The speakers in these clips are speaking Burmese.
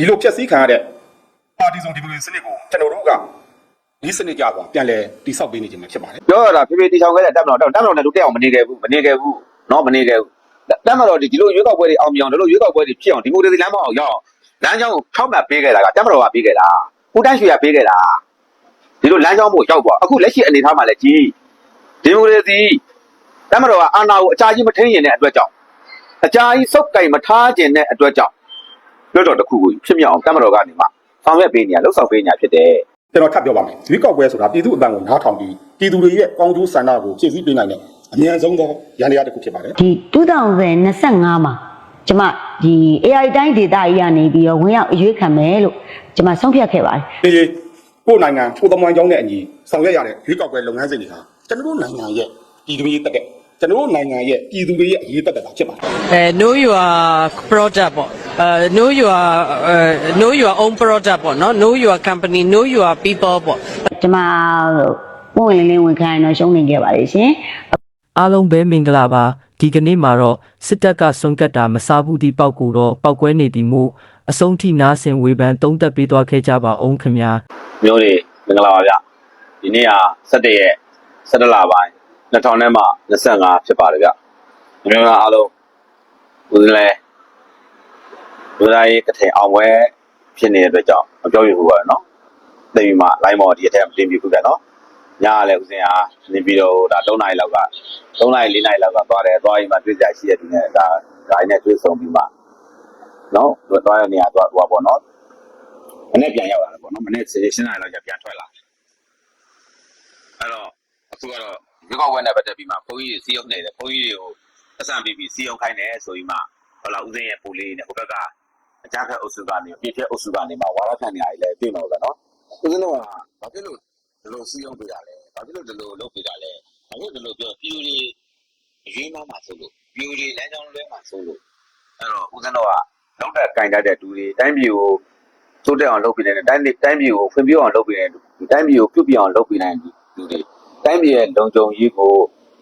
ဒီလိုဖျက်ဆီးခံရတဲ့ပါတီစုံဒီမိုကရေစီစနစ်ကိုကျွန်တော်တို့ကဒီစနစ်ကြပါပြန်လဲတိဆောက်ပေးနေခြင်းပဲဖြစ်ပါတယ်ပြောရတာဖေဖေတီချောင်ခဲ့တဲ့တက်မတော်တက်တက်မတော်နဲ့လူတက်အောင်မနေခဲ့ဘူးမနေခဲ့ဘူးနော်မနေခဲ့ဘူးတက်မတော်ဒီဒီလိုရွေးကောက်ပွဲတွေအောင်မြင်အောင်ဒီလိုရွေးကောက်ပွဲတွေဖြစ်အောင်ဒီမိုကရေစီလမ်းမအောင်ရောက်အောင်လမ်းကြောင်းကိုထောက်မှတ်ပေးခဲ့တာကတက်မတော်ကပေးခဲ့တာဦးတန်းရွှေကပေးခဲ့တာဒီလိုလမ်းကြောင်းကိုရောက်သွားအခုလက်ရှိအနေထားမှာလည်းကြီးဒီမိုကရေစီတက်မတော်ကအာဏာကိုအကြာကြီးမထိန်ရင်တဲ့အတွက်ကြောင့်အကြာကြီးစုပ်ကင်မထားခြင်းတဲ့အတွက်ကြောင့် လွတ်တော်တစ်ခုကိုဖြစ်မြောက်အောင်တက်မတော်ကနေမှဆောင်ရွက်ပေးနေရလှုပ်ဆောင်ပေးနေရဖြစ်တယ်ကျွန်တော်ထပ်ပြောပါမယ်ရွေးကောက်ပွဲဆိုတာပြည်သူအပန်းကိုနားထောင်ပြီးပြည်သူတွေရဲ့ကောင်းကျိုးဆန္ဒကိုဖြည့်ဆည်းပေးနိုင်တဲ့အမြန်ဆုံးသောရန်ရာတစ်ခုဖြစ်ပါတယ်ဒီ2025မှာကျမဒီ AI တိုင်းဒေတာကြီးကနေပြီးတော့ဝင်ရောက်အရွေးခံမယ်လို့ကျမဆုံးဖြတ်ခဲ့ပါတယ်ဒီလေကိုယ်နိုင်ငံကိုယ်သမိုင်းကြောင်းနဲ့အညီဆောင်ရွက်ရတဲ့ရွေးကောက်ပွဲလုပ်ငန်းစဉ်တွေဟာကျွန်တော်တို့နိုင်ငံရဲ့ပြည်သူရေးတက်တဲ့ကျွန်တော်တို့နိုင်ငံရဲ့ပြည်သူတွေရဲ့အရေးတက်တဲ့တာဖြစ်ပါတယ်အဲ know your product ပေါ့အဲ know your အဲ know your own product ပေါ့နော် know your company know your people ပေါ့ကျမပုံဝင်လင်းလင်းဝင်ခံရတော့ရှုံးနေခဲ့ပါတယ်ရှင်အားလုံးပဲမင်္ဂလာပါဒီကနေ့မှာတော့စစ်တပ်ကဆုံးကတ်တာမစားဘူးဒီပောက်ကိုတော့ပောက်ကွဲနေသည်မို့အဆုံးထိနားဆင်ဝေဖန်သုံးသပ်ပေးသွားခဲ့ကြပါအောင်ခင်ဗျာမျိုးတွေမင်္ဂလာပါဗျဒီနေ့ဟာ17ရက်17လပိုင်း2000နဲ့မှ25ဖြစ်ပါတယ်ဗျမျိုးသားအားလုံးဦးဇင်းလဲ ဦးဇင်းရေးကထင်အောင်ပွဲဖြစ်နေတဲ့အတွက်ကြောင့်မပြောပြဘူးပါနော်သိပြီမှ line မော်ဒီအထက်မတင်ပြဘူးဗျနော်ညကလည်းဦးဇင်းဟာနေပြီးတော့ဒါ3နာရီလောက်က3နာရီ4နာရီလောက်ကသွားတယ်သွားရင်မှတွေ့ကြရှိတဲ့ဒီနေ့ဒါဒါနဲ့တွေ့ဆုံပြီးမှနော်သွားရနေရသွားသွားပေါ့နော်မနေ့ပြန်ရောက်လာတယ်ပေါ့နော်မနေ့ရှင်းနိုင်တော့ပြန်ထွက်လာတယ်အဲ့တော့အခုကတော့ရွေးကောက်ပွဲနဲ့ပတ်သက်ပြီးမှဘုန်းကြီးတွေစီးရုံနေတယ်ဘုန်းကြီးတွေကိုအစံပြီးပြီးစီးရုံခိုင်းတယ်ဆိုပြီးမှဟောလာဦးစင်းရဲ့ပူလေးနဲ့ဟိုဘက်က အကြမ်းဖက်အုပ်စုကနေပြည့်ပြည့်အုပ်စုကနေမှဝါရခံနေရတယ်လည်းတွေ့မှာပဲနော်ဦးစင်းတို့ကဘာဖြစ်လို့ဒီလိုစီးရုံပေးတာလဲဘာဖြစ်လို့ဒီလိုလုပ်ပေးတာလဲဘာဖြစ်လို့ဒီလိုပြောပြည်သူတွေအရေးမှမှာဆိုလို့ပြည်သူတွေလမ်းကြောင်းလွဲမှာဆိုလို့အဲ့တော့ဦးစင်းတို့ကလောက်တဲ့ကင်တတ်တဲ့လူတွေတိုင်းပြည်ကိုတိုးတက်အောင်လုပ်ပေးနေတဲ့တိုင်းပြည်တိုင်းပြည်ကိုဖွံ့ဖြိုးအောင်လုပ်ပေးနေတဲ့လူတိုင်းပြည်ကိုပြုပြင်အောင်လုပ်ပေးနိုင်တဲ့လူတွေတိုင်းပြည်ရဲ့လုံခြုံရေးကို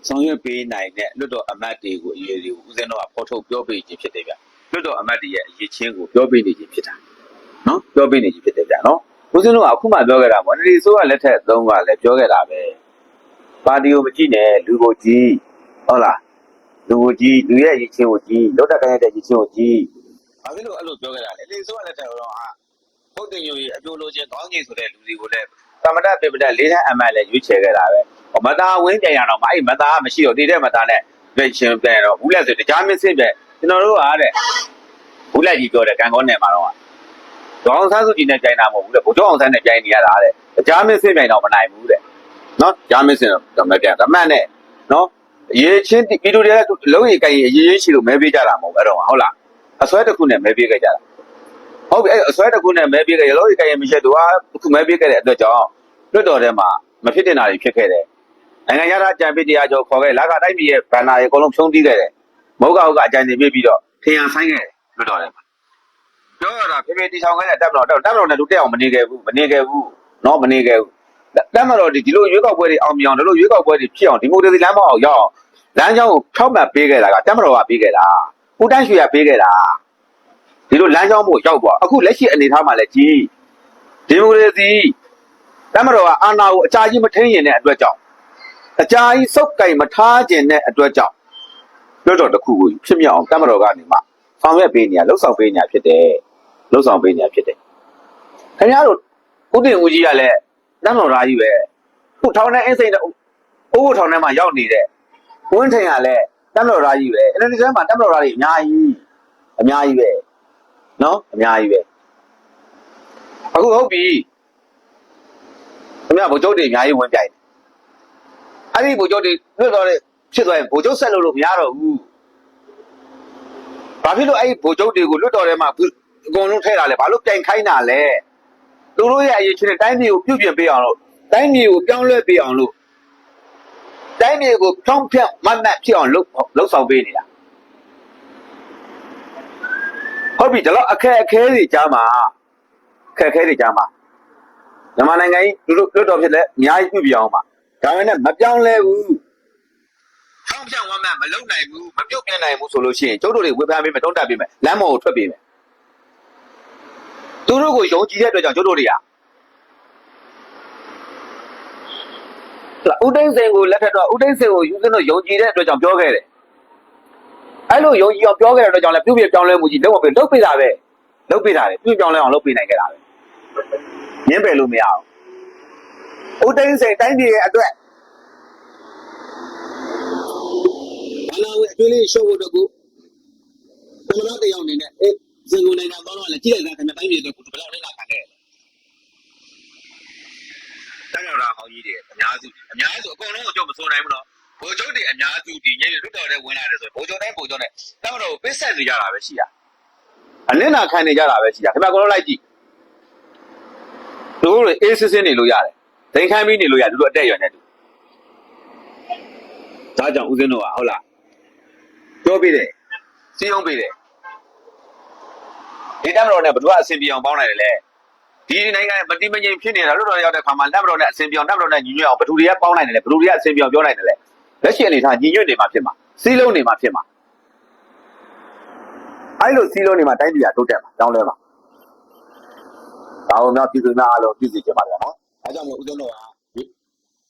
ဆောင်ရွက်ပေးနိုင်တဲ့လွတ်တော်အမတ်တွေကိုအရေးတွေကိုဦးဇင်းတော်ကဖော်ထုတ်ပြောပေးခြင်းဖြစ်တယ်ဗျ လွတ်တော်အမတ်တွေရဲ့အရေးချင်းကိုပြောပေးနေခြင်းဖြစ်တာနော်ပြောပေးနေခြင်းဖြစ်တယ်ဗျနော်ဦးဇင်းတော်ကအခုမှပြောခဲ့တာပေါ့ဒီဆိုကလက်ထက်သုံးကလည်းပြောခဲ့တာပဲပါတီကိုမကြည့်နဲ့လူကိုကြည့်ဟုတ်လားလူကိုကြည့်လူရဲ့အရေးချင်းကိုကြည့်လွတ်တော်ကိုင်းတဲ့အရေးချင်းကိုကြည့်ဘာဖြစ်လို့အဲ့လိုပြောခဲ့တာလဲဒီဆိုကလက်ထက်တော့ဟာဟုတ်တယ်မျိုးကြီးအပြိုလိုချင်းကောင်းကြီးဆိုတဲ့လူတွေကိုလည်းသမတပေပဒလေးတန်းအမတ်လည်းရွေးချယ်ခဲ့တာပဲဟောမသားဝင်းပြန်ရတော့မအဲ့မသားမရှိတော့တည်တဲ့မသားနဲ့ပြန်ရှင်ပြန်ရတော့ဘူးလက်ဆိုတကြားမင်းစင်းပဲ ကျွန်တော်တို့ကတဲ့ဘူးလက်ကြီးပြောတယ်ကံကောနယ်မှာတော့ဒေါအောင်ဆန်းစုကြည်နဲ့ကြိုင်တာမဟုတ်ဘူးတဲ့ဘုကျောင်းအောင်ဆန်းနဲ့ကြိုင်နေရတာတဲ့တကြားမင်းစင်းပြန်တော့မနိုင်ဘူးတဲ့နော်ကြားမင်းစင်းတော့မပြန်အမှန်နဲ့နော်ရေးချင်းဗီဒီယိုတွေလုံးရီကြိုင်ရေးရေးရှိလို့မဲပေးကြတာမဟုတ်အဲ့တော့ဟုတ်လားအစွဲတစ်ခုနဲ့မဲပေးခဲ့ကြတာဟုတ်ပြီအဲ့အစွဲတစ်ခုနဲ့မဲပေးခဲ့ရလို့ဒီကရင်မရှိသူကအခုမဲပေးခဲ့တဲ့အတွက်ကြောင့်လွတ်တော်ထဲမှာမဖြစ်တင်တာတွေဖြစ်ခဲ့တယ်နိုင်ငံရတာကြံပေးတရားကျော်ခေါ်ခဲ့လာကတိုင်းပြည်ရဲ့ဗန္နာရေအကုန်လုံးဖြုံးတီးခဲ့တယ် မဟုတ်ကဟုတ်ကအကြံဉာဏ်ပြပြီးတော့ထင်ရဆိုင်ခဲ့တယ်လွတ်တော်ထဲမှာပြောရတာဖေဖေတီချောင်ခဲ့တဲ့တက်မတော်တက်မတော်နဲ့လူတက်အောင်မနေခဲ့ဘူးမနေခဲ့ဘူးနော်မနေခဲ့ဘူးတက်မတော်ဒီဒီလိုရွေးကောက်ပွဲတွေအောင်မြင်အောင်ဒီလိုရွေးကောက်ပွဲတွေဖြစ်အောင်ဒီမိုကရေစီလမ်းမအောင်ရောက်အောင်လမ်းကြောင်းကိုဖြောက်မှတ်ပေးခဲ့တာကတက်မတော်ကပေးခဲ့တာဦးတန်းရွှေကပေးခဲ့တာဒီလိုလမ်းကြောင်းဖို့ရောက်သွားအခုလက်ရှိအနေထားမှာလည်းကြီးဒီမိုကရေစီတမတော်ကအာဏာကိုအကြာကြီးမထိန်ရင်တဲ့အတွက်ကြောင့်အကြာကြီးစုပ်ကင်မထားခြင်းတဲ့အတွက်ကြောင့် လွတ်တော်တစ်ခုကိုဖြစ်မြောက်အောင်တမတော်ကနေမှဆောင်ရွက်ပေးနေရလှုပ်ဆောင်ပေးနေရဖြစ်တယ်လှုပ်ဆောင်ပေးနေရဖြစ်တယ်ခင်ဗျားတို့ဥတင်ဦးကြီးကလည်းတမတော်သားကြီးပဲခုထောင်ထဲအင်းစိန်အိုးဘိုထောင်ထဲမှာရောက်နေတဲ့ဝင်းထင်ကလည်းတမတော်သားကြီးပဲအဲ့ဒီထဲမှာတမတော်သားတွေအများကြီးအများကြီးပဲနော်အများကြီးပဲအခုဟုတ်ပြီခင်ဗျာဗိုလ်ချုပ်တွေအများကြီးဝင်ပြိုင်တယ်အဲ့ဒီဗိုလ်ချုပ်တွေလွတ်တော့တဲ့ ဖြစ်သွားရင်ဗိုလ်ချုပ်ဆက်လို့လို့မရတော့ဘူးဘာဖြစ်လို့အဲ့ဒီဗိုလ်ချုပ်တွေကိုလွတ်တော်ထဲမှာအကုန်လုံးထဲတာလဲဘာလို့ပြိုင်ခိုင်းတာလဲသူတို့ရဲ့အရေးချင်းတိုင်းပြည်ကိုပြုပြင်ပေးအောင်လို့တိုင်းပြည်ကိုပြောင်းလဲပေးအောင်လို့တိုင်းပြည်ကိုဖြောင်းဖြတ်မတ်မတ်ဖြစ်အောင်လုပ်လုပ်ဆောင်ပေးနေတာဟုတ်ပြီဒါတော့အခက်အခဲတွေကြားမှာအခက်အခဲတွေကြားမှာမြန်မာနိုင်ငံကြီးလူတို့လွတ်တော်ဖြစ်လဲအများကြီးပြုပြအောင်ပါဒါပေမဲ့မပြောင်းလဲဘူးဖောင်းပြောင်းဝမ်း မမလုံနိုင်ဘူးမပြုတ်ပြနိုင်ဘူးဆိုလို့ရှိရင်ကျုပ်တို့တွေဝေဖန်ပေးမယ်တုံးတက်ပေးမယ်လမ်းမော်ကိုထွက်ပေးမယ်သူတို့ကိုယုံကြည်တဲ့အတွက်ကြောင့်ကျုပ်တို့တွေကဦးသိန်းစိန်ကိုလက်ထက်တော့ဦးသိန်းစိန်ကိုယူစင်းတို့ယုံကြည်တဲ့အတွက်ကြောင့်ပြောခဲ့တယ်အဲ့လိုယုံကြည်အောင်ပြောခဲ့တဲ့အတွက်ကြောင့်လည်းပြုပြပြောင်းလဲမှုကြီးလုံးဝပဲလုပ်ပေးတာပဲလုပ်ပေးတာလေပြုပြောင်းလဲအောင်လုပ်ပေးနိုင်ခဲ့တာပဲညင်းပယ်လို့မရအောင်ဦးသိန်းစိန်တိုင်းပြည်ရဲ့အတွက် ဘာလာဝဲအကျွေးလေးရှုပ်ဖို့တော့ကိုသမဏတယောက်အနေနဲ့အေးစင်ကိုနိုင်ငံပေါင်းတော့လည်းကြည့်လိုက်တာခင်ဗျတိုင်းပြည်အတွက်ကိုဘယ်လောက်လဲလာခံတယ်တကယ်တော့ဟောင်းကြီးတွေအများစုအများစုအကုန်လုံးကိုကြောက်မစိုးနိုင်ဘူးနော်ဘိုလ်ချုပ်တွေအများစုဒီညနေလွတ်တော်တဲ့ဝင်လာတယ်ဆိုဘိုလ်ချုပ်တိုင်းဘိုလ်ချုပ်နဲ့တမတော်ကိုပစ်ဆက်နေကြတာပဲရှိတာအနစ်နာခံနေကြတာပဲရှိတာခင်ဗျကိုလိုလိုက်ကြည့်တို့တွေအေးစစ်စစ်နေလို့ရတယ်ဒိန်ခိုင်းပြီးနေလို့ရတယ်တို့အတက်ရွယ်နေတူဒါကြောင့်ဦးစင်းတို့ကဟုတ်လား ပြောပြတယ်စီးအောင်ပြတယ်ဒီတမတော်နဲ့ဘယ်သူကအဆင်ပြေအောင်ပေါင်းနိုင်တယ်လဲဒီနိုင်ငံမတိမငြိမ်ဖြစ်နေတာလွတ်တော်ရောက်တဲ့ခါမှာလက်မတော်နဲ့အဆင်ပြေအောင်လက်မတော်နဲ့ညီညွတ်အောင်ဘယ်သူတွေကပေါင်းနိုင်တယ်လဲဘယ်သူတွေကအဆင်ပြေအောင်ပြောနိုင်တယ်လဲလက်ရှိအနေထားညီညွတ်နေမှာဖြစ်မှာစီးလုံးနေမှာဖြစ်မှာအဲ့လိုစီးလုံးနေမှာတိုင်းပြည်ကတိုးတက်မှာတောင်းလဲမှာဒါအောင်များပြည်သူများအားလုံးပြည်စီကြပါလေနော်အဲကြောင့်မို့ဦးဇင်းတော်က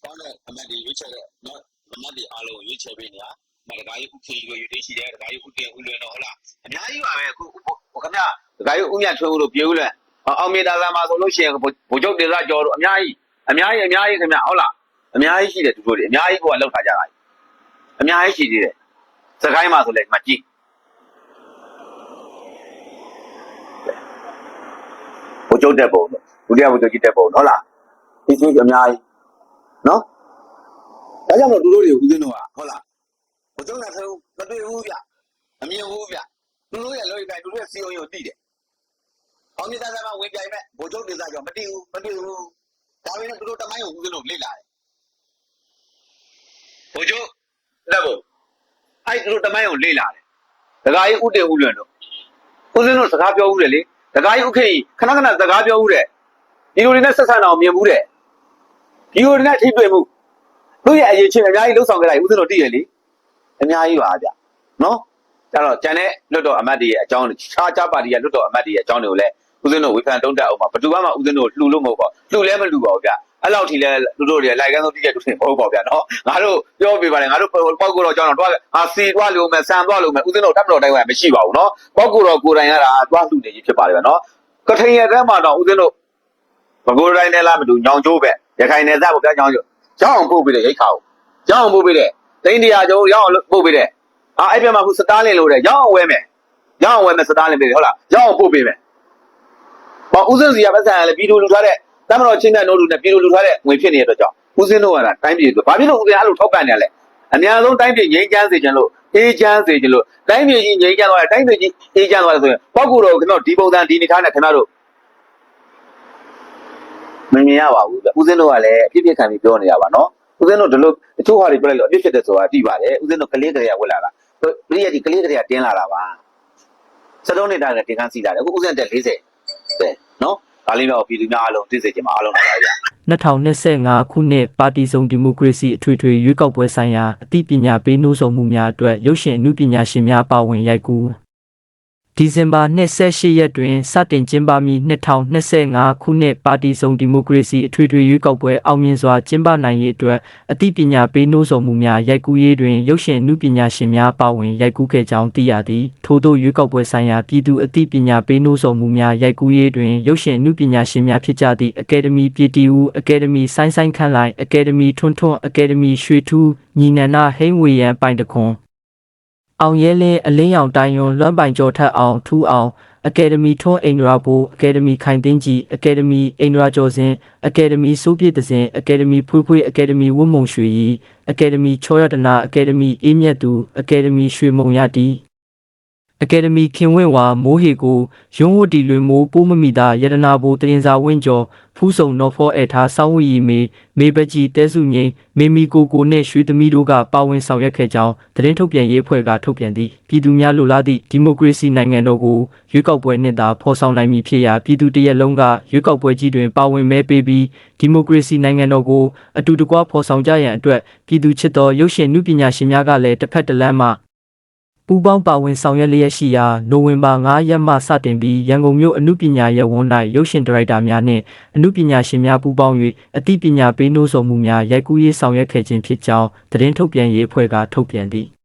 ကောင်းတဲ့အမတ်တွေရွေးချယ်တဲ့နော်အမတ်တွေအားလုံးရွေးချယ်ပေးနေတာ မတကားကြီးဥခေကြီးကိုရွေးသေးရှိတယ်တကားကြီးဥတင်ဥလွယ်တော့ဟုတ်လားအများကြီးပါပဲအခုဟိုခင်ဗျတကားကြီးဥမြတ်ထွန်းဦးတို့ပြေဦးလွယ်အောင်မေတာသာမှာဆိုလို့ရှိရင်ဗိုလ်ချုပ်တေဇကျော်တို့အများကြီးအများကြီးအများကြီးခင်ဗျဟုတ်လားအများကြီးရှိတယ်သူတို့တွေအများကြီးကိုကလောက်ထားကြတာအများကြီးရှိသေးတယ်စကိုင်းမှာဆိုလဲဒီမှာကြည့်ဘိုလ်ချုပ်တက်ပုံတို့ဒုတိယဘိုလ်ချုပ်ကြီးတက်ပုံဟုတ်လားဒီချင်းအများကြီးနော်ဒါကြောင့်မို့သူတို့တွေဦးစင်းတော့ဟုတ်လား ဘိုလ်ချုပ်နဲ့ဆုံးမတွေ့ဘူးဗျအမြင်ဘူးဗျသူတို့ရဲ့လောရီတိုင်းသူတို့ရဲ့စီယုံယုံသိတယ်အောင်မြင်သားသားမဝင်ပြိုင်မဲ့ဘိုလ်ချုပ်ဒေသကြောင့်မတည်ဘူးမတည်ဘူးဒါပေမဲ့သူတို့တမိုင်းကိုဦးစင်းတို့လေ့လာတယ်ဘိုလ်ချုပ်လက်ဖို့အဲ့သူတို့တမိုင်းကိုလေ့လာတယ်ဒကာကြီးဥတည်ဦးလွင်တို့ဦးစင်းတို့စကားပြောဦးတယ်လေဒကာကြီးဥခေကြီးခဏခဏစကားပြောဦးတယ်ဒီလိုတွေနဲ့ဆက်ဆံအောင်မြင်ဘူးတဲ့ဒီလိုတွေနဲ့ထိတွေ့မှုသူ့ရဲ့အရေးချင်းအများကြီးလှုပ်ဆောင်ကြလိုက်ဦးစင်းတို့တည်ရလေ အများကြီးပါဗျနော်ကျတော့ကျန်တဲ့လွတ်တော်အမတ်တွေရဲ့အကြောင်းခြားခြားပါတီရဲ့လွတ်တော်အမတ်တွေရဲ့အကြောင်းတွေကိုလည်းဦးစင်းတို့ဝေဖန်တုံးတက်အောင်ပါဘယ်သူမှဦးစင်းတို့လှူလို့မဟုတ်ပါဘူးလှူလဲမလှူပါဘူးဗျအဲ့လောက်ထိလဲလူတို့တွေလိုက်ကန်းဆုံးတိကျတူနေမဟုတ်ပါဘူးဗျနော်ငါတို့ပြောပြပါလေငါတို့ပေါက်ကိုတော့ကြောင်းတော့တွားဟာစီတွားလို့မယ်ဆန်တွားလို့မယ်ဦးစင်းတို့တတ်မတော်တိုင်းဝယ်မရှိပါဘူးနော်ပေါက်ကိုတော့ကိုယ်တိုင်ရတာတွားလှူနေကြီးဖြစ်ပါတယ်ဗျနော်ကထိန်ရဲ့ထဲမှာတော့ဦးစင်းတို့မကိုယ်တိုင်နဲ့လားမတူညောင်ကျိုးပဲရခိုင်နယ်စပ်ကိုပြညောင်ကျိုးကြောင်းပို့ပြီးတဲ့ရိတ်ခါကိုကြောင်းပို့ပြီးတဲ့ သိန်းတရာကျော်ရောက်အောင်ပို့ပြီးတဲ့အာအဲ့ပြမှာခုစတားလင်လို့တဲ့ရောက်အောင်ဝဲမယ်ရောက်အောင်ဝဲမယ်စတားလင်ပြီးတယ်ဟုတ်လားရောက်အောင်ပို့ပေးမယ်ပေါ့ဦးစင်းစီကပတ်စံလည်းပြီးတူလူထားတဲ့တမတော်ချင်းတဲ့နိုးလူနဲ့ပြီးတူလူထားတဲ့ငွေဖြစ်နေတဲ့အတွက်ကြောင့်ဦးစင်းတို့ကတိုင်းပြည်အတွက်ဘာဖြစ်လို့ဦးစင်းအဲ့လိုထောက်ပံ့နေရလဲအများဆုံးတိုင်းပြည်ငြိမ်းချမ်းစေချင်လို့အေးချမ်းစေချင်လို့တိုင်းပြည်ကြီးငြိမ်းချမ်းသွားတယ်တိုင်းပြည်ကြီးအေးချမ်းသွားတယ်ဆိုရင်ပောက်ကူတော်ခင်ဗျဒီပုံစံဒီနေထားနဲ့ခင်ဗျတို့မမြင်ရပါဘူးဦးစင်းတို့ကလည်းအပြစ်ပြစ်ခံပြီးပြောနေရပါနော် ဦးစင်းတို့ဒီလိုအချို့ဟာတွေပြောလိုက်လို့အပြစ်ဖြစ်တယ်ဆိုတာသိပါတယ်ဦးစင်းတို့ကလေးကလေးကဝက်လာတာပြည့်ရဒီကလေးကလေးကတင်းလာတာပါစလုံးနေတာလည်းတင်ကန်းစီလာတယ်အခုဦးစင်းတက်40တဲ့နော်ဒါလေးမျိုးပြည်သူများအားလုံးသိစေချင်ပါအားလုံးပါဗျာ2025ခုနှစ်ပါတီစုံဒီမိုကရေစီအထွေထွေရွေးကောက်ပွဲဆိုင်ရာအသိပညာပေးနှိုးဆော်မှုများအတွက်ရုပ်ရှင်အမှုပညာရှင်များပါဝင်ရိုက်ကူး ဒီဇင်ဘာ28ရက်တွင်စတင်ကျင်းပမည့်2025ခုနှစ်ပါတီစုံဒီမိုကရေစီအထွေထွေရွေးကောက်ပွဲအောင်မြင်စွာကျင်းပနိုင်ရေးအတွက်အသိပညာပေးနှိုးဆော်မှုများရိုက်ကူးရေးတွင်ရုပ်ရှင်အမှုပညာရှင်များပါဝင်ရိုက်ကူးခဲ့ကြောင်းသိရသည်ထို့သောရွေးကောက်ပွဲဆိုင်ရာပြည်သူအသိပညာပေးနှိုးဆော်မှုများရိုက်ကူးရေးတွင်ရုပ်ရှင်အမှုပညာရှင်များဖြစ်ကြသည့်အကယ်ဒမီပြည်တီဦးအကယ်ဒမီဆိုင်းဆိုင်းခန့်လိုက်အကယ်ဒမီထွန်းထွန်းအကယ်ဒမီရွှေထူးညီနန္ဒဟိန်းဝေယံပိုင်တခွန် အောင်ရဲလင်းအလင်းရောင်တိုင်းယွန်လွမ်းပိုင်ကျော်ထက်အောင်ထူးအောင်အကယ်ဒမီထွန်းအိန္ဒြာဘူအကယ်ဒမီခိုင်သိန်းကြီးအကယ်ဒမီအိန္ဒြာကျော်စင်အကယ်ဒမီစိုးပြည့်တစင်အကယ်ဒမီဖွေးဖွေးအကယ်ဒမီဝတ်မုံရွှေရီအကယ်ဒမီချောရတနာအကယ်ဒမီအေးမြတ်သူအကယ်ဒမီရွှေမုံရတီ အကယ်ဒမီခင်ဝင့်ဝါမိုးဟေကိုရုံးဝတ်တီလွင်မိုးပိုးမမီတာယတနာဘူတရင်စာဝင့်ကျော်ဖူးဆုံနော်ဖောအဲထားစောင်းဝီမေမေပကြီးတဲစုငိမ့်မေမီကိုကိုနဲ့ရွှေသမီးတို့ကပါဝင်ဆောင်ရွက်ခဲ့ကြောင်းသတင်းထုတ်ပြန်ရေးအဖွဲ့ကထုတ်ပြန်သည်ပြည်သူများလိုလားသည့်ဒီမိုကရေစီနိုင်ငံတော်ကိုရွေးကောက်ပွဲနှင့်သာဖော်ဆောင်နိုင်မည်ဖြစ်ရာပြည်သူတရက်လုံးကရွေးကောက်ပွဲကြီးတွင်ပါဝင်မဲပေးပြီးဒီမိုကရေစီနိုင်ငံတော်ကိုအတူတကွဖော်ဆောင်ကြရန်အတွက်ပြည်သူချစ်တော်ရုပ်ရှင်နုပညာရှင်များကလည်းတစ်ဖက်တစ်လမ်းမှ ပူးပေါင်းပါဝင်ဆောင်ရွက်လျက်ရှိရာနိုဝင်ဘာ9ရက်မှစတင်ပြီးရန်ကုန်မြို့အမှုပညာရပ်ဝန်၌ရုပ်ရှင်ဒါရိုက်တာများနှင့်အမှုပညာရှင်များပူးပေါင်း၍အသိပညာပေးနှိုးဆော်မှုများရိုက်ကူးရေးဆောင်ရွက်ခဲ့ခြင်းဖြစ်ကြောင်းသတင်းထုတ်ပြန်ရေးအဖွဲ့ကထုတ်ပြန်သည်